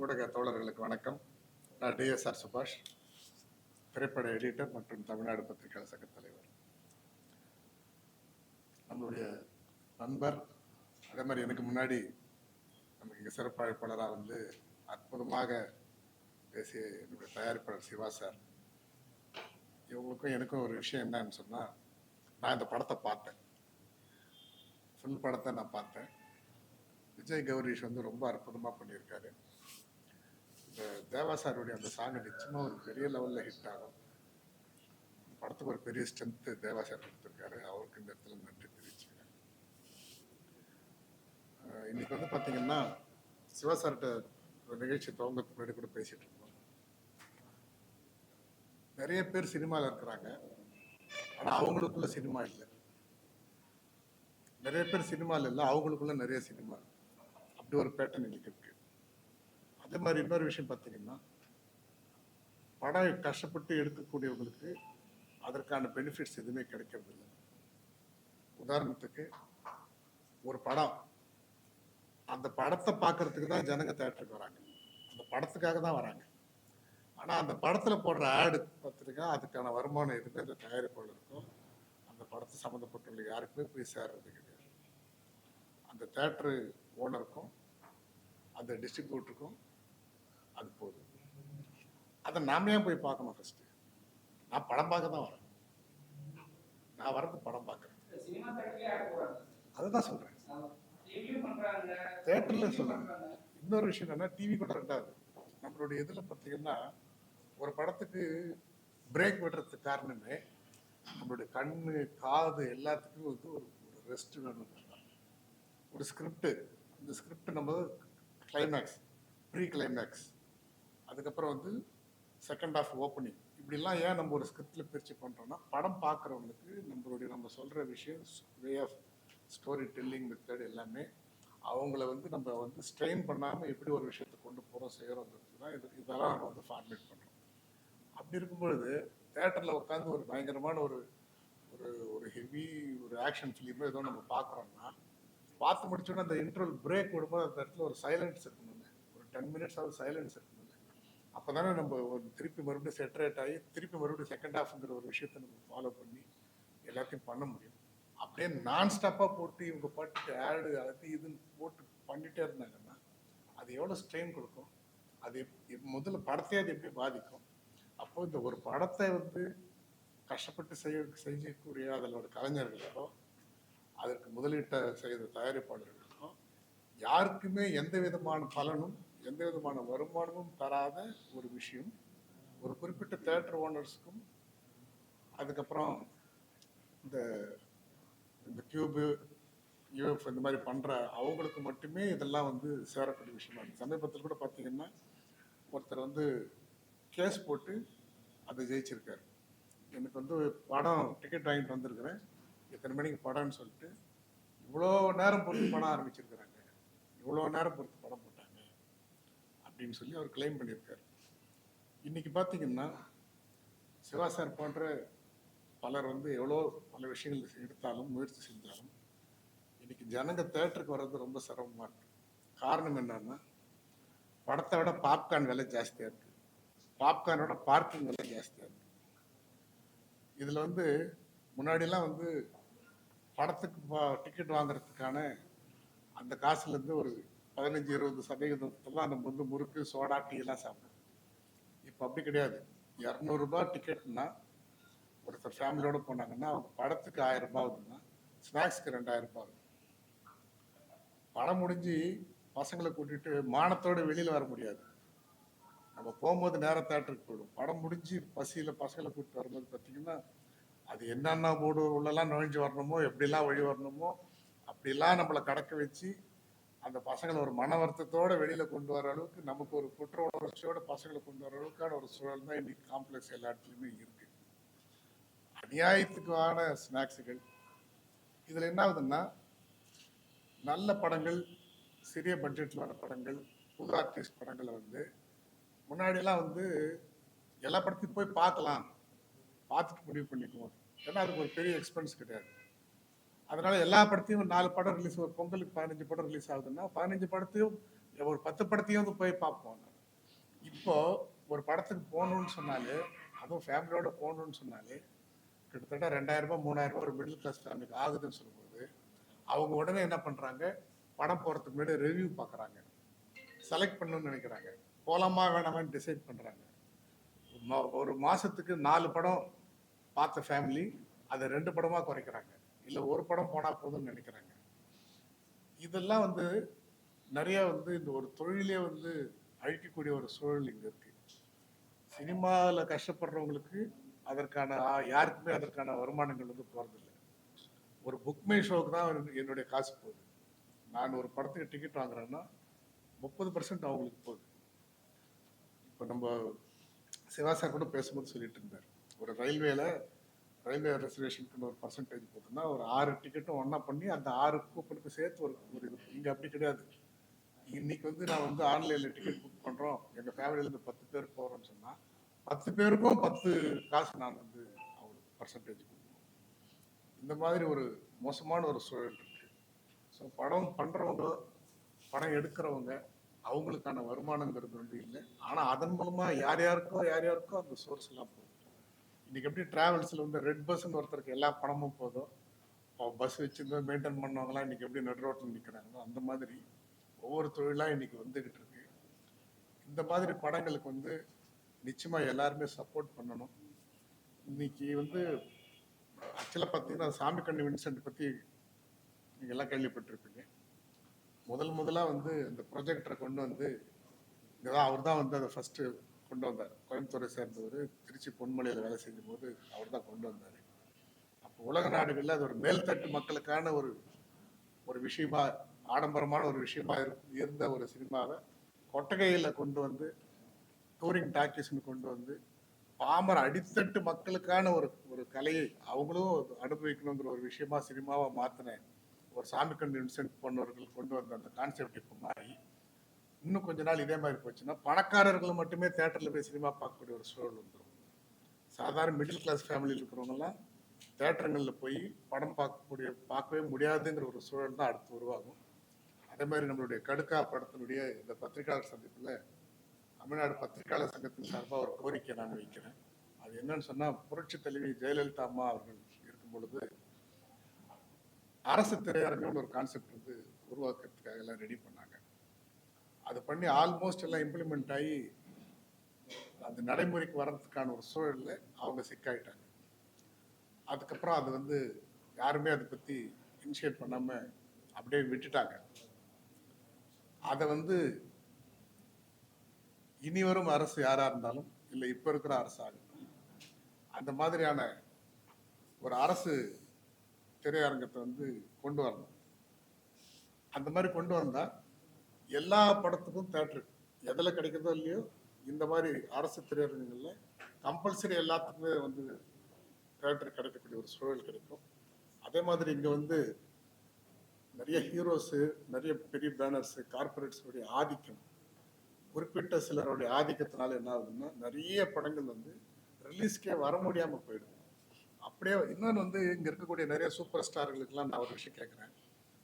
ஊடக தோழர்களுக்கு வணக்கம். நான் டிஎஸ்ஆர் சுபாஷ் திரைப்பட எடிட்டர் மற்றும் தமிழ்நாடு பத்திரிகையாளர் சங்க தலைவர். நம்மளுடைய நண்பர் அதே மாதிரி எனக்கு முன்னாடி நமக்கு இங்கே சிறப்பழைப்பாளராக வந்து அற்புதமாக பேசிய என்னுடைய தயாரிப்பாளர் சிவா சார். இவங்களுக்கும் எனக்கும் ஒரு விஷயம் என்னன்னு சொன்னால் நான் இந்த படத்தை பார்த்தேன். ஃபுல் படத்தை நான் பார்த்தேன். விஜய் கௌரீஷ் வந்து ரொம்ப அற்புதமாக பண்ணியிருக்காரு. இந்த தேவா சாருடைய அந்த சாங் நிச்சயமாக ஒரு பெரிய லெவலில் ஹிட் ஆகும். படத்துக்கு ஒரு பெரிய ஸ்ட்ரென்த்து தேவா சார் கொடுத்துருக்காரு. அவருக்கு இந்த இடத்துல நன்றி தெரிவிச்சுக்கிறேன். இன்னைக்கு வந்து பார்த்தீங்கன்னா சிவா சார்கிட்ட ஒரு நிகழ்ச்சி துவங்கத்துக்கு முன்னாடி கூட பேசிட்டு இருக்கோம் நிறைய பேர் சினிமாவில் இருக்கிறாங்க. ஆனால் அவங்களுக்குள்ள சினிமா இல்லை. நிறைய பேர் சினிமாவில் இல்லை அவங்களுக்குள்ள நிறைய சினிமா. அப்படி ஒரு பேட்டர்ன் இன்னைக்கு இருக்கு. அதே மாதிரி இன்னொரு விஷயம் பார்த்தீங்கன்னா படம் கஷ்டப்பட்டு எடுக்கக்கூடியவங்களுக்கு அதற்கான பெனிஃபிட்ஸ் எதுவுமே கிடைக்கிறது இல்லை உதாரணத்துக்கு ஒரு படம். அந்த படத்தை பார்க்கறதுக்கு தான் ஜனங்க தேட்டருக்கு வராங்க. அந்த படத்துக்காக தான் வராங்க. ஆனால் அந்த படத்தில் போடுற ஆடு பார்த்துருக்கா அதுக்கான வருமானம் எதுவுமே அந்த தயாரிப்பாளருக்கும் அந்த படத்தை சம்மந்தப்பட்டுள்ள யாருக்குமே போய் சேர்றது கிடையாது. அந்த தேட்டரு ஓனருக்கும் அந்த டிஸ்ட்ரிபியூட்டருக்கும் அதை நாம ஏன் போய் பார்க்கணும் ஃபர்ஸ்ட் நான் படம் பார்க்க தான் வரேன். நான் வரது படம் பார்க்குறேன் அதுதான் சொல்றேன். ரிவ்யூ பண்றாங்க. தேட்டர்ல சொல்றேன். இன்னொரு விஷயம் என்னன்னா டிவி கூட ரெண்டாவது. நம்மளுடைய இதில் பார்த்தீங்கன்னா ஒரு படத்துக்கு பிரேக் விடுறதுக்கு காரணமே நம்மளுடைய கண்ணு காது எல்லாத்துக்கும் வந்து ஒரு ஒரு ரெஸ்ட் வேணும் ஒரு ஸ்கிரிப்ட் இந்த ஸ்கிரிப்ட் நம்ம கிளைமேக்ஸ் ப்ரீ கிளைமேக்ஸ் அதுக்கப்புறம் வந்து செகண்ட் ஆஃப் ஓப்பனிங் இப்படிலாம் ஏன் நம்ம ஒரு ஸ்கிரிப்டில் பிரித்து பண்ணுறோன்னா படம் பார்க்குறவங்களுக்கு நம்மளுடைய நம்ம சொல்கிற விஷயம் way of story telling method எல்லாமே அவங்கள வந்து நம்ம வந்து ஸ்ட்ரெயின் பண்ணாமல் எப்படி ஒரு விஷயத்தை கொண்டு போகிறோம் செய்கிறோங்கிறது தான் இது. இதெல்லாம் நம்ம வந்து ஃபார்மேட் பண்ணுறோம் அப்படி இருக்கும்பொழுது தேட்டரில் உட்காந்து ஒரு பயங்கரமான ஒரு ஒரு ஒரு ஹெவி ஒரு ஆக்ஷன் ஃபிலிமோ ஏதோ நம்ம பார்க்குறோம்னா பார்த்து முடிச்சோன்னா அந்த இன்டர்வல் பிரேக் விடும்போது அந்த இடத்துல ஒரு சைலன்ஸ் இருக்கணுங்க ஒரு டென் மினிட்ஸ் சைலன்ஸ் இருக்கணும் அப்போ தானே நம்ம ஒரு திருப்பி மறுபடியும் செட்ரேட் ஆகி திருப்பி மறுபடியும் செகண்ட் ஹாஃப்ங்கிற ஒரு விஷயத்தை நம்ம ஃபாலோ பண்ணி எல்லாத்தையும் பண்ண முடியும். அப்படியே நான் ஸ்டாப்பாக போட்டு இவங்க பாட்டு ஆடு அது இதுன்னு போட்டு பண்ணிட்டே இருந்தாங்கன்னா அது எவ்வளோ ஸ்ட்ரெயின் கொடுக்கும்? அது எப்- முதல்ல படத்தையே அது எப்படி பாதிக்கும்? அப்போ இந்த ஒரு படத்தை வந்து கஷ்டப்பட்டு செய்ய செய்யக்கூடிய அதனோட கலைஞர்களுக்கோ அதற்கு முதலீட்டை செய்த தயாரிப்பாளர்களுக்கோ யாருக்குமே எந்த விதமான பலனும் எந்த விதமான வருமானமும் தராத ஒரு விஷயம். ஒரு குறிப்பிட்ட தேட்டர் ஓனர்ஸுக்கும் அதுக்கப்புறம் இந்த இந்த கியூபு யூஎஃப் இந்த மாதிரி பண்ணுற அவங்களுக்கு மட்டுமே இதெல்லாம் வந்து சேரக்கூடிய விஷயமா இருக்குது சமீபத்தில் கூட பார்த்தீங்கன்னா ஒருத்தர் வந்து கேஸ் போட்டு அதை ஜெயிச்சிருக்காரு. எனக்கு வந்து படம் டிக்கெட் வாங்கிட்டு வந்திருக்கிறேன். இத்தனை மணிக்கு படம்னு சொல்லிட்டு இவ்வளோ நேரம் பொறுத்து படம் ஆரம்பிச்சிருக்கிறாங்க. இவ்வளோ நேரம் பொறுத்து படம் அப்படின்னு சொல்லி அவர் கிளைம் பண்ணியிருக்கார். இன்னைக்கு பார்த்தீங்கன்னா சிவா சார் போன்ற பலர் வந்து எவ்வளோ பல விஷயங்கள் எடுத்தாலும் முயற்சி செஞ்சாலும் இன்னைக்கு ஜனங்க தேட்டருக்கு வர்றது ரொம்ப சிரமமாக இருக்கு. காரணம் என்னன்னா படத்தை விட பாப்கார்ன் விலை ஜாஸ்தியாக இருக்கு. பாப்கார்னோட பார்க்கிங் விலை ஜாஸ்தியாக இருக்கு. இதில் வந்து முன்னாடிலாம் வந்து படத்துக்கு டிக்கெட் வாங்குறதுக்கான அந்த காசுலேருந்து ஒரு பதினஞ்சு இருபது சதவீதத்துலாம் நம்ம வந்து முறுக்கு சோடா டீ எல்லாம் சாப்பிடுவோம் இப்போ அப்படி கிடையாது. இரநூறுபா டிக்கெட்னா ஒருத்தர் ஃபேமிலியோடு போனாங்கன்னா அவங்க படத்துக்கு ஆயிரம் ரூபாய் ஆகுதுன்னா ஸ்நாக்ஸ்க்கு ரெண்டாயிரம் ரூபாய் ஆகுது படம் முடிஞ்சு பசங்களை கூட்டிட்டு மானத்தோடு வெளியில் வர முடியாது. நம்ம போகும்போது நேரம் தேட்டருக்கு போயிடும் படம் முடிஞ்சு பசியில் பசங்களை கூப்பிட்டு வரும்போது பார்த்தீங்கன்னா அது என்னென்ன போடு உள்ளெல்லாம் நுழைஞ்சு வரணுமோ எப்படிலாம் வழி வரணுமோ அப்படிலாம் நம்மளை கடக்க வச்சு அந்த பசங்களை ஒரு மன வருத்தத்தோட வெளியில கொண்டு வர அளவுக்கு நமக்கு ஒரு குற்ற உணர்ச்சியோட பசங்களை கொண்டு வர அளவுக்கான ஒரு சூழல் தான் இன்னைக்கு காம்ப்ளெக்ஸ் எல்லா இடத்துலையுமே இருக்கு. அநியாயத்துக்கான ஸ்நாக்ஸுகள் இதுல என்ன ஆகுதுன்னா நல்ல படங்கள் சிறிய பட்ஜெட்ல வர படங்கள் புது ஆர்டிஸ்ட் படங்களை வந்து முன்னாடியெல்லாம் வந்து எல்லா படத்தையும் போய் பார்க்கலாம். பார்த்துட்டு முடிவு பண்ணிக்குவோம். ஏன்னா அதுக்கு ஒரு பெரிய எக்ஸ்பென்ஸ் கிடையாது. அதனால எல்லா படத்தையும் நாலு படம் ரிலீஸ் ஒரு பொங்கலுக்கு பதினஞ்சு படம் ரிலீஸ் ஆகுதுன்னா பதினஞ்சு படத்தையும் ஒரு பத்து படத்தையும் வந்து போய் பார்ப்போம். இப்போ ஒரு படத்துக்கு போகணும்னு சொன்னாலே அதுவும் ஃபேமிலியோட போகணும்னு சொன்னாலே கிட்டத்தட்ட ரெண்டாயிரம் ரூபாய் மூணாயிரம் ரூபாய் ஒரு மிடில் கிளாஸ் ஃபேமிலிக்கு ஆகுதுன்னு சொல்லும்போது அவங்க உடனே என்ன பண்ணுறாங்க படம் போகிறதுக்கு முன்னாடி ரிவ்யூ பார்க்குறாங்க. செலக்ட் பண்ணணும்னு நினைக்கிறாங்க. போகலாமா வேணாமான்னு டிசைட் பண்ணுறாங்க ஒரு மா- ஒரு நாலு படம் பார்த்த ஃபேமிலி அதை ரெண்டு படமாக குறைக்கிறாங்க. இல்லை ஒரு படம் போனா போதும்னு நினைக்கிறாங்க. இதெல்லாம் வந்து நிறைய வந்து இந்த ஒரு தொழிலே வந்து அழிக்கக்கூடிய ஒரு சூழல் இங்க இருக்கு. சினிமாவில் கஷ்டப்படுறவங்களுக்கு அதற்கான யாருக்குமே அதற்கான வருமானங்கள் வந்து போறதில்லை. ஒரு புக்மை ஷோக்கு தான் என்னுடைய காசு போகுது. நான் ஒரு படத்துக்கு டிக்கெட் வாங்குறேன்னா முப்பது பர்சன்ட் அவங்களுக்கு போகுது. இப்போ நம்ம சிவா சார் கூட பேசும்போது சொல்லிட்டு இருந்தார். ஒரு ரயில்வேல ரயில்வே ரிசர்வேஷனுக்குன்னு ஒரு பர்சன்டேஜ் போகுதுன்னா ஒரு ஆறு டிக்கெட்டும் ஒன்றா பண்ணி அந்த ஆறு கூப்பனுக்கு சேர்த்து ஒரு ஒரு இது. இங்கே அப்படி கிடையாது. இன்னைக்கு வந்து நான் வந்து ஆன்லைனில் டிக்கெட் புக் பண்ணுறோம் எங்கள் ஃபேமிலியிலேருந்து பத்து பேர் போகிறோம்னு சொன்னால் பத்து பேருக்கும் பத்து காசு நான் வந்து அவங்களுக்கு பர்சன்டேஜ் கொடுக்கணும். இந்த மாதிரி ஒரு மோசமான ஒரு சூழல் இருக்கு. ஸோ படம் பண்ணுறவங்க படம் எடுக்கிறவங்க அவங்களுக்கான வருமானங்கிறது வந்து இல்லை. ஆனால் அதன் மூலமாக யார் யாருக்கோ யார் யாருக்கோ அந்த சோர்ஸ் எல்லாம் இன்றைக்கி இன்னைக்கு எப்படி ட்ராவல்ஸில் வந்து ரெட் பஸ்ன்னு ஒருத்தருக்கு எல்லா பணமும் போதும். பஸ் வச்சுருந்து மெயின்டைன் பண்ணவங்களாம் இன்னைக்கு எப்படி நடு ரோட்டில் நிற்கிறாங்களோ அந்த மாதிரி ஒவ்வொரு தொழிலாக இன்னைக்கு வந்துகிட்டு இருக்கு. இந்த மாதிரி படங்களுக்கு வந்து நிச்சயமாக எல்லாருமே சப்போர்ட் பண்ணணும். இன்னைக்கு வந்து ஆக்சுவலாக பார்த்தீங்கன்னா சாமி கண்ணு வின்சென்ட் பற்றி நீங்கள் எல்லாம் கேள்விப்பட்டிருப்பீங்க. முதல் முதலாக வந்து இந்த ப்ரொஜெக்டரை கொண்டு வந்து இங்கதான் அவர் தான் வந்து அதை ஃபஸ்ட்டு கொண்டு வந்தார். கோயம்புத்தூரை சேர்ந்தவர் திருச்சி பொன்மலையில் வேலை செய்யும் போது அவர் தான் கொண்டு வந்தார். அப்போ உலக நாடுகளில் அது ஒரு மேல்தட்டு மக்களுக்கான ஒரு ஒரு விஷயமா ஆடம்பரமான ஒரு விஷயமா இருந்த ஒரு சினிமாவை கொட்டகையில் கொண்டு வந்து டூரிங் டாக்கீஸ்னு கொண்டு வந்து பாமர அடித்தட்டு மக்களுக்கான ஒரு ஒரு கலையை அவங்களும் அனுபவிக்கணுங்கிற ஒரு விஷயமா சினிமாவை மாற்றின ஒரு சாமி கண் இன்சென்ட் பண்ணவர்கள் கொண்டு வந்த அந்த கான்செப்ட் இப்போ மாறி. இன்னும் கொஞ்ச நாள் இதே மாதிரி போச்சுன்னா பணக்காரர்கள் மட்டுமே தேட்டரில் போய் சினிமா பார்க்கக்கூடிய ஒரு சூழல் வந்துடும் சாதாரண மிடில் கிளாஸ் ஃபேமிலியில் இருக்கிறவங்கலாம் தேட்டருங்களில் போய் படம் பார்க்கக்கூடிய பார்க்கவே முடியாதுங்கிற ஒரு சூழல் தான் அடுத்து உருவாகும். அதே மாதிரி நம்மளுடைய கடுக்கா படத்தினுடைய இந்த பத்திரிகையாளர் சந்திப்பில் தமிழ்நாடு பத்திரிகையாளர் சங்கத்தின் சார்பாக ஒரு கோரிக்கை நான் வைக்கிறேன். அது என்னன்னு சொன்னால் புரட்சி தலைவி ஜெயலலிதா அம்மா அவர்கள் இருக்கும் பொழுது அரசு திரையரங்குன்னு ஒரு கான்செப்ட் வந்து உருவாக்குறதுக்காக எல்லாம் ரெடி பண்ணாங்க. அது பண்ணி ஆல்மோஸ்ட் எல்லாம் இம்ப்ளிமெண்ட் ஆகி அந்த நடைமுறைக்கு வர்றதுக்கான ஒரு சூழலில் அவங்க சிக்காயிட்டாங்க. அதுக்கப்புறம் அது வந்து யாருமே அதை பற்றி இனிஷியேட் பண்ணாமல் அப்படியே விட்டுட்டாங்க. அதை வந்து இனி வரும் அரசு யாராக இருந்தாலும் இல்லை இப்போ இருக்கிற அரசாகட்டும் அந்த மாதிரியான ஒரு அரசு திரையரங்கத்தை வந்து கொண்டு வரணும். அந்த மாதிரி கொண்டு வந்தால் எல்லா படத்துக்கும் தேட்டர். எதில் கிடைக்கிறதோ இல்லையோ இந்த மாதிரி அரசு திரையரங்குகளில் கம்பல்சரி எல்லாத்துக்குமே வந்து தேட்டர் கிடைக்கக்கூடிய ஒரு சூழல் கிடைக்கும். அதே மாதிரி இங்கே வந்து நிறைய ஹீரோஸு நிறைய பெரிய பேனர்ஸு கார்பரேட்ஸுடைய ஆதிக்கம் குறிப்பிட்ட சிலருடைய ஆதிக்கத்தினால என்ன ஆகுதுன்னா நிறைய படங்கள் வந்து ரிலீஸ்க்கே வர முடியாமல் போயிடும் அப்படியே இன்னொன்று வந்து இங்கே இருக்கக்கூடிய நிறைய சூப்பர் ஸ்டார்களுக்கெல்லாம் நான் ஒரு விஷயம் கேட்குறேன்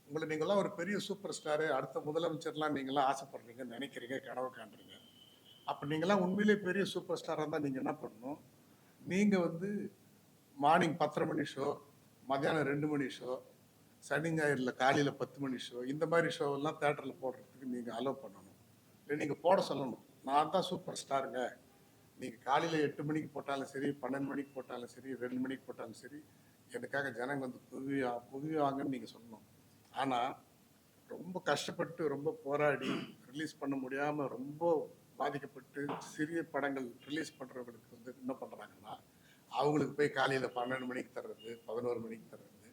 உங்களை நீங்களாம் ஒரு பெரிய சூப்பர் ஸ்டாரு அடுத்த முதலமைச்சர்லாம் நீங்களாம் ஆசைப்படுறீங்க நினைக்கிறீங்க கனவு காண்றீங்க. அப்போ நீங்களாம் உண்மையிலே பெரிய சூப்பர் ஸ்டாராக இருந்தால் நீங்கள் என்ன பண்ணணும்? நீங்கள் வந்து மார்னிங் பத்தரை மணி ஷோ மத்தியானம் ரெண்டு மணி ஷோ சனி ஞாயிறில் காலையில் பத்து மணி ஷோ இந்த மாதிரி ஷோவெல்லாம் தேட்டரில் போடுறதுக்கு நீங்கள் அலோவ் பண்ணணும். இல்லை நீங்கள் போட சொல்லணும். நான் தான் சூப்பர் ஸ்டாருங்க. நீங்கள் காலையில் எட்டு மணிக்கு போட்டாலும் சரி பன்னெண்டு மணிக்கு போட்டாலும் சரி ரெண்டு மணிக்கு போட்டாலும் சரி எனக்காக ஜனங்க வந்து புதுவியா புதுவாங்கன்னு நீங்கள் சொல்லணும். ஆனால் ரொம்ப கஷ்டப்பட்டு ரொம்ப போராடி ரிலீஸ் பண்ண முடியாமல் ரொம்ப பாதிக்கப்பட்டு சிறிய படங்கள் ரிலீஸ் பண்ணுறவங்களுக்கு வந்து என்ன பண்ணுறாங்கன்னா அவங்களுக்கு போய் காலையில் பன்னெண்டு மணிக்கு தர்றது பதினோரு மணிக்கு தர்றது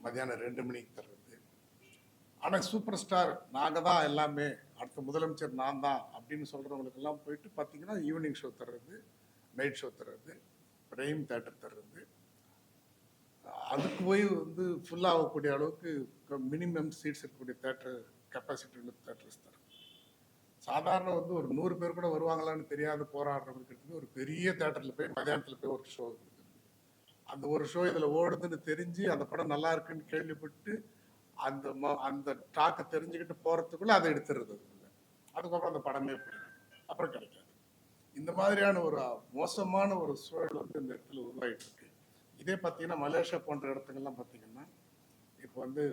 மத்தியானம் ரெண்டு மணிக்கு தர்றது. ஆனால் சூப்பர் ஸ்டார் நாங்கள் தான் எல்லாமே அடுத்த முதலமைச்சர் நான் தான் அப்படின்னு சொல்கிறவங்களுக்கெல்லாம் போயிட்டு பார்த்தீங்கன்னா ஈவினிங் ஷோ தர்றது நைட் ஷோ தர்றது பிரைம் தேட்டர் தர்றது அதுக்கு போய் வந்து full ஆகக்கூடிய அளவுக்கு மினிமம் சீட்ஸ் இருக்கக்கூடிய தேட்டர் கெப்பாசிட்டி உள்ள தேட்டர்ஸ் தரும் சாதாரண வந்து ஒரு நூறு பேர் கூட வருவாங்களான்னு தெரியாத போராடுறவங்களுக்கு ஒரு பெரிய தேட்டரில் போய் மதியானத்தில் போய் ஒரு ஷோ அந்த ஒரு ஷோ இதில் ஓடுதுன்னு தெரிஞ்சு அந்த படம் நல்லா இருக்குன்னு கேள்விப்பட்டு அந்த ம- அந்த டாக்கை தெரிஞ்சுக்கிட்டு போகிறதுக்குள்ளே அதை எடுத்துடுறது அதுக்கப்புறம் அந்த படமே போயிடும். அப்புறம் கிடைக்காது. இந்த மாதிரியான ஒரு மோசமான ஒரு சூழல் வந்து இந்த இடத்துல உருவாயிட்டு இருக்கு. இதே பார்த்தீங்கன்னா மலேசியா போன்ற இடத்துங்கள்லாம் பார்த்தீங்கன்னா இப்போ வந்து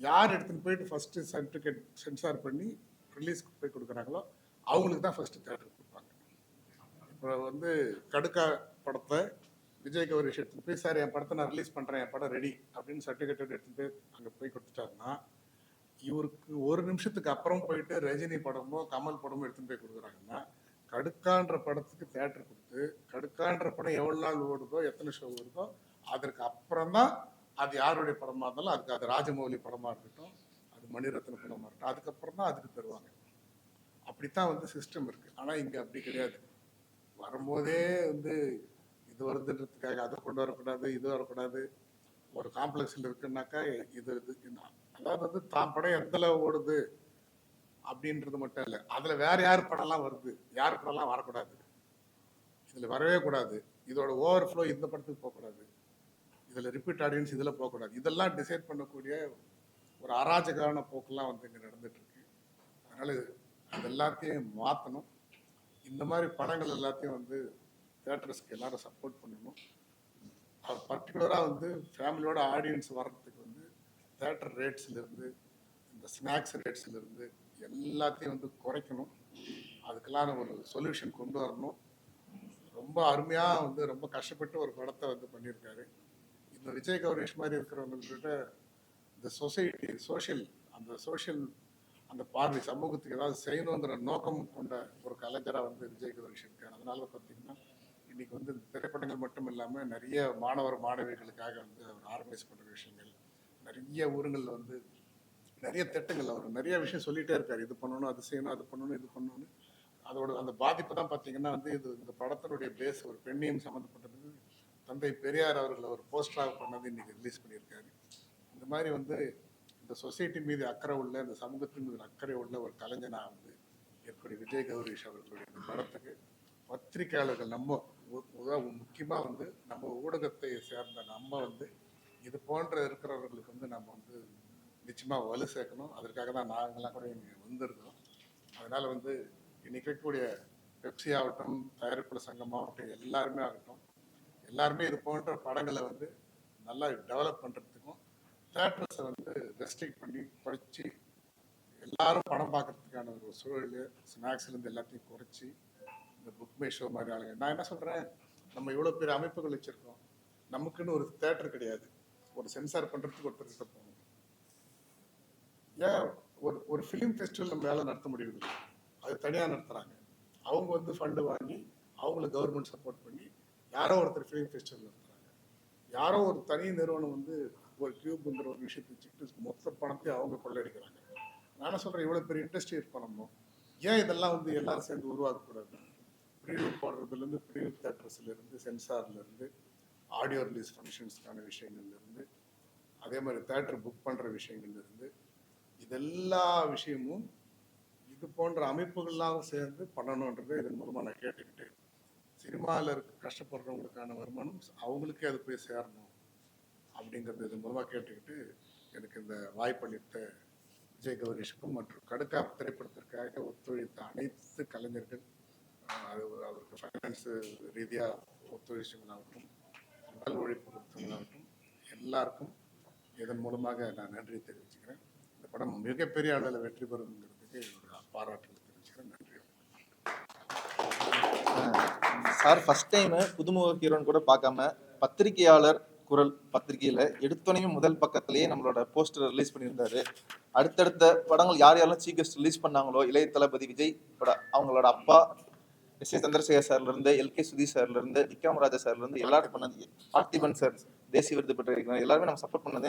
யார் எடுத்துன்னு போயிட்டு ஃபஸ்ட்டு சர்டிஃபிகேட் சென்சார் பண்ணி ரிலீஸ்க்கு போய் கொடுக்குறாங்களோ அவங்களுக்கு தான் ஃபஸ்ட்டு தேட்டர் கொடுப்பாங்க. இப்போ வந்து கடுக்கா படத்தை விஜய் கௌரிஷ் எடுத்துகிட்டு போய் சார் என் படத்தை நான் ரிலீஸ் பண்ணுறேன் என் படம் ரெடி அப்படின்னு சர்டிஃபிகேட் எடுத்துகிட்டு போய் அங்கே போய் கொடுத்துட்டாருன்னா இவருக்கு ஒரு நிமிஷத்துக்கு அப்புறம் போயிட்டு ரஜினி படமோ கமல் படமோ எடுத்துன்னு போய் கொடுக்குறாங்கன்னா கடுக்கான்ற படத்துக்கு தேட்டர் கொடுத்து கடுக்கான்ற படம் எவ்வளோ நாள் ஓடுதோ எத்தனை ஷோ ஓடுதோ அதற்கு அப்புறம் தான் அது யாருடைய படமா இருந்தாலும் அதுக்கு அது ராஜமௌலி படமா இருக்கட்டும் அது மணிரத்ன படமா இருக்கட்டும் அதுக்கப்புறம் தான் அதுக்கு தருவாங்க. அப்படித்தான் வந்து சிஸ்டம் இருக்கு. ஆனா இங்க அப்படி கிடையாது. வரும்போதே வந்து இது வருதுன்றதுக்காக அதை கொண்டு வரக்கூடாது இது வரக்கூடாது. ஒரு காம்ப்ளெக்ஸில் இருக்குன்னாக்கா இது இது அதாவது வந்து தான் படம் எந்த அளவு ஓடுது அப்படின்றது மட்டும் இல்லை. அதில் வேற யார் படம்லாம் வருது? யார் படம்லாம் வரக்கூடாது? இதில் வரவே கூடாது. இதோட ஓவர் ஃப்ளோ இந்த படத்துக்கு போகக்கூடாது. இதில் ரிப்பீட் ஆடியன்ஸ் இதில் போகக்கூடாது. இதெல்லாம் டிசைட் பண்ணக்கூடிய ஒரு அராஜகமான போக்கெல்லாம் வந்து இங்கே நடந்துட்டுருக்கு. அதனால் அது எல்லாத்தையும் மாற்றணும் இந்த மாதிரி படங்கள் எல்லாத்தையும் வந்து தேட்டர்ஸ்க்கு எல்லாரும் சப்போர்ட் பண்ணணும். அது பர்டிகுலராக வந்து ஃபேமிலியோட ஆடியன்ஸ் வர்றதுக்கு வந்து தேட்டர் ரேட்ஸ்லேருந்து இந்த ஸ்நாக்ஸ் ரேட்ஸ்லேருந்து எல்லாத்தையும் வந்து குறைக்கணும். அதுக்கெல்லாம் ஒரு சொல்யூஷன் கொண்டு வரணும். ரொம்ப அருமையாக வந்து ரொம்ப கஷ்டப்பட்டு ஒரு படத்தை வந்து பண்ணியிருக்காரு. இந்த விஜய் கௌரேஷ் மாதிரி இருக்கிறவங்கக்கிட்ட இந்த சொசைட்டி சோஷியல் அந்த சோஷியல் அந்த பார்வை சமூகத்துக்கு ஏதாவது செய்யணுங்கிற நோக்கம் கொண்ட ஒரு கலைஞராக வந்து விஜய் கௌரேஷ் இருக்கார். அதனால பார்த்தீங்கன்னா இன்னைக்கு வந்து இந்த திரைப்படங்கள் மட்டும் இல்லாமல் நிறைய மாணவர் மாணவிகளுக்காக வந்து அவர் ஆர்கனைஸ் பண்ணுற விஷயங்கள் நிறைய ஊருங்களில் வந்து நிறைய திட்டங்கள் அவர் நிறைய விஷயம் சொல்லிட்டே இருக்காரு. இது பண்ணணும் அது செய்யணும் அது பண்ணணும் இது பண்ணணும் அதோட அந்த பாதிப்பு தான் பார்த்தீங்கன்னா வந்து இது இந்த படத்தினுடைய பேஸ் ஒரு பெண்ணையும் சம்மந்தப்பட்டது. தந்தை பெரியார் அவர்கள் ஒரு போஸ்டராக பண்ணது இன்னைக்கு ரிலீஸ் பண்ணியிருக்காரு. இந்த மாதிரி வந்து இந்த சொசைட்டி மீது அக்கறை உள்ள இந்த சமூகத்தின் மீது அக்கறை உள்ள ஒரு கலைஞனாக வந்து எப்படி விஜய் கௌரீஷ் அவர்களுடைய இந்த படத்துக்கு பத்திரிகையாளர்கள் நம்ம முக்கியமாக வந்து நம்ம ஊடகத்தை சேர்ந்த நம்ம வந்து இது போன்ற இருக்கிறவர்களுக்கு வந்து நம்ம வந்து நிச்சயமாக வலு சேர்க்கணும். அதற்காக தான் நாங்கள்லாம் கூட இங்கே வந்திருக்கோம் அதனால் வந்து இன்னைக்கு இருக்கக்கூடிய பெப்சி ஆகட்டும் தயாரிப்பாளர் சங்கமாகட்டும் எல்லாருமே ஆகட்டும் எல்லாருமே இது போன்ற படங்களை வந்து நல்லா டெவலப் பண்ணுறதுக்கும் தேட்டர்ஸை வந்து ரெஸ்ட்ரிக்ட் பண்ணி குறைச்சி எல்லாரும் படம் பார்க்கறதுக்கான ஒரு சூழல் ஸ்நாக்ஸ்லேருந்து எல்லாத்தையும் குறைச்சி இந்த புக் மை ஷோ மாதிரி ஆளுங்க. நான் என்ன சொல்கிறேன் நம்ம இவ்வளோ பெரிய அமைப்புகள் வச்சுருக்கோம். நமக்குன்னு ஒரு தேட்டர் கிடையாது. ஒரு சென்சார் பண்ணுறதுக்கு ஒருத்தர் இருப்போம் ஏன் ஒரு ஒரு ஃபிலிம் ஃபெஸ்டிவல் நம்ம வேலை நடத்த முடியுது? அது தனியாக நடத்துகிறாங்க அவங்க வந்து ஃபண்டு வாங்கி அவங்கள கவர்மெண்ட் சப்போர்ட் பண்ணி யாரோ ஒருத்தர் ஃபிலிம் ஃபெஸ்டிவல் நடத்துகிறாங்க யாரோ ஒரு தனி நிறுவனம் வந்து ஒரு கியூப்ங்கிற ஒரு விஷயத்தை வச்சுக்கிட்டு மொத்த பணத்தையும் அவங்க கொள்ளடிக்கிறாங்க நான் சொல்கிறேன் இவ்வளோ பெரிய இண்டஸ்ட்ரி பண்ணணும் ஏன் இதெல்லாம் வந்து எல்லாரும் சேர்ந்து உருவாக்கக்கூடாது? ப்ரீவியூ போடுறதுலேருந்து ப்ரீவியூ தேட்டர்ஸ்லேருந்து சென்சார்லேருந்து ஆடியோ ரிலீஸ் ஃபங்க்ஷன்ஸ்க்கான விஷயங்கள்லேருந்து அதே மாதிரி தேட்டர் புக் பண்ணுற விஷயங்கள்லேருந்து இதெல்லா விஷயமும் இது போன்ற அமைப்புகள்லாம் சேர்ந்து பண்ணணுன்றது இதன் மூலமாக நான் கேட்டுக்கிட்டு சினிமாவில் இருக்க கஷ்டப்படுறவங்களுக்கான வருமானம் அவங்களுக்கே அது போய் சேரணும் அப்படிங்கிறது இதன் மூலமாக கேட்டுக்கிட்டு எனக்கு இந்த வாய்ப்பளித்த விஜய் கௌரீஷுக்கும் மற்றும் கடுக்கா திரைப்படத்திற்காக ஒத்துழைத்த அனைத்து கலைஞர்கள் அது அவருக்கு ஃபைனான்ஸ் ரீதியாக ஒத்துழைச்சவங்களாகட்டும் உடல் உழைப்பு கொடுத்தவங்களாகட்டும் எல்லாருக்கும் இதன் மூலமாக நான் நன்றி தெரிவிச்சுக்கிறேன். இந்த படம் மிகப்பெரிய அளவில் வெற்றி பெறுங்கிறதுக்கு என்னோட பாராட்டு தெரிவிச்சுக்கிறேன். நன்றி. சார் ஃபர்ஸ்ட் டைம் புதுமுக ஹீரோன்னு கூட பார்க்காம பத்திரிகையாளர் குரல் பத்திரிகையில எடுத்தோனையும் முதல் பக்கத்திலேயே நம்மளோட போஸ்டர் ரிலீஸ் பண்ணியிருந்தாரு. அடுத்தடுத்த படங்கள் யார் யாரெல்லாம் சீக்கிரம் ரிலீஸ் பண்ணாங்களோ இளைய தளபதி விஜய் பட- அவங்களோட அப்பா எஸ் ஏ சந்திரசேகர் சார்ல இருந்து எல் கே சுதி சார்ல இருந்து விக்ரம் ராஜா சார்ல இருந்து எல்லாரும் பண்ணது பார்த்திபன் சார் தேசிய விருது பெற்றிருக்கிறார். எல்லாருமே நம்ம சப்போர்ட் பண்ணது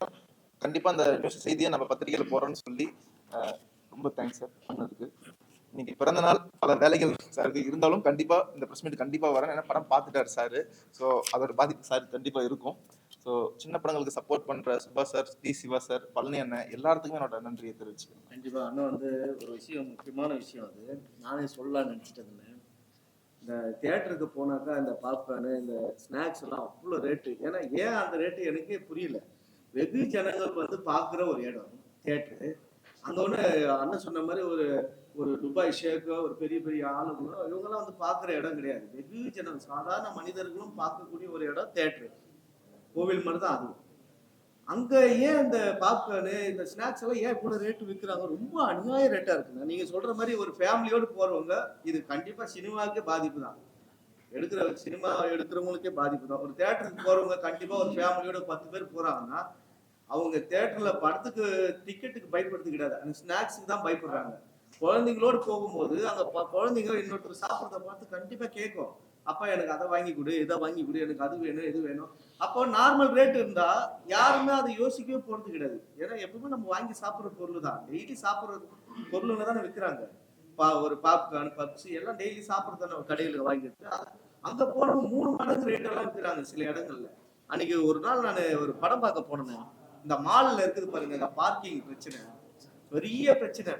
கண்டிப்பா அந்த செய்தியை நம்ம பத்திரிகையில போறோம்னு சொல்லி ரொம்ப தேங்க்ஸ் சார் பண்ணதுக்கு. இன்னைக்கு பிறந்த நாள் பல வேலைகள் சாருக்கு இருந்தாலும் கண்டிப்பா இந்த பிரஸ் மீட் கண்டிப்பா வரேன். ஏன்னா படம் பார்த்துட்டாரு சார் ஸோ அதோட பாதிப்பு சார் கண்டிப்பா இருக்கும். ஸோ சின்ன படங்களுக்கு சப்போர்ட் பண்ற Subha sir T Siva sir Palani அண்ணன் எல்லாத்துக்குமே என்னோட நன்றியை தெரிவிச்சுக்கிறேன். கண்டிப்பா. அண்ணன் வந்து ஒரு விஷயம் முக்கியமான விஷயம் அது. நானே சொல்லலாம்னு நினச்சிட்டு இருந்தேன் இந்த தியேட்டருக்கு போனாக்கா இந்த பாப்கார்னு இந்த ஸ்நாக்ஸ் எல்லாம் அவ்வளோ ரேட்டு ஏன்னா ஏன் அந்த ரேட்டு எனக்கே புரியல. வெகு ஜனங்கள் வந்து பார்க்குற ஒரு இடம் தேட்டரு அந்த ஒன்று அண்ணன் சொன்ன மாதிரி ஒரு ஒரு துபாய் ஷேக்கோ ஒரு பெரிய பெரிய ஆளுங்களோ இவங்கெல்லாம் வந்து பார்க்குற இடம் கிடையாது. வெகு ஜனம் சாதாரண மனிதர்களும் பார்க்கக்கூடிய ஒரு இடம் தேட்டரு கோவில் மாதிரி தான் அதுவும். அங்கே ஏன் இந்த பாப்கார்னு இந்த ஸ்நாக்ஸ் எல்லாம் ஏன் இவ்வளோ ரேட்டு விற்கிறாங்க ரொம்ப அநியாய ரேட்டாக இருக்குங்க நீங்கள் சொல்கிற மாதிரி ஒரு ஃபேமிலியோடு போகிறவங்க இது கண்டிப்பாக சினிமாவுக்கே பாதிப்பு தான். எடுக்கிற சினிமா எடுக்கிறவங்களுக்கே பாதிப்பு தான். ஒரு தேட்டருக்கு போகிறவங்க கண்டிப்பாக ஒரு ஃபேமிலியோட பத்து பேர் போகிறாங்கன்னா அவங்க தேட்டர்ல படத்துக்கு டிக்கெட்டுக்கு பயப்படுறது கிடையாது அந்த ஸ்நாக்ஸுக்கு தான் பயப்படுறாங்க. குழந்தைங்களோடு போகும்போது அங்க ப- குழந்தைங்க இன்னொருத்தர் சாப்பிட்றத பார்த்து கண்டிப்பா கேட்கும். அப்பா எனக்கு அதை வாங்கி கொடு இதை வாங்கி கொடு எனக்கு அது வேணும் இது வேணும். அப்போ நார்மல் ரேட் இருந்தா யாருமே அதை யோசிக்கவே போறது கிடையாது. ஏன்னா எப்பவுமே நம்ம வாங்கி சாப்பிட்ற பொருள் தான். டெய்லி சாப்பிட்ற பொருளுங்க தானே விற்கிறாங்க பா ஒரு பாப்கார்ன் பப்ஸி எல்லாம் டெய்லி சாப்பிட்றது நம்ம கடையில் வாங்கிட்டு அங்க போனவங்க மூணு மடங்கு ரேட் எல்லாம் விற்கிறாங்க சில இடங்கள்ல. அன்னைக்கு ஒரு நாள் நான் ஒரு படம் பார்க்க போனேன். இந்த மால்ல இருக்குது பாருங்க இந்த பார்க்கிங் பிரச்சனை. பெரிய பிரச்சனை.